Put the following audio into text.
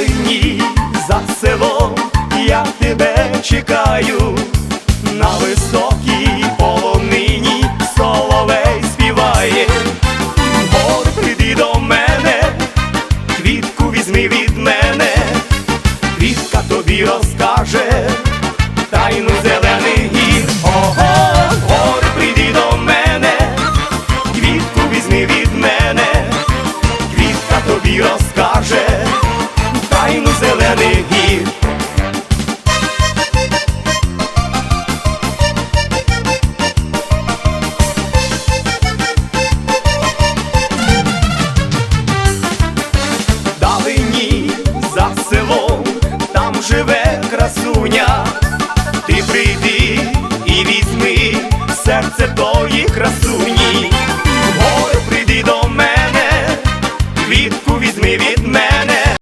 Далині за селом я тебе чекаю, на високій полонині соловей співає, Гор, прийди до мене, квітку візьми від мене, квітка тобі розкаже тайну зелених гір. Ого, гор, прийди до мене, квітку візьми від мене, село, там живе красуня, ти прийди і візьми серце тої красуні, Ой, прийди до мене, квітку візьми від мене.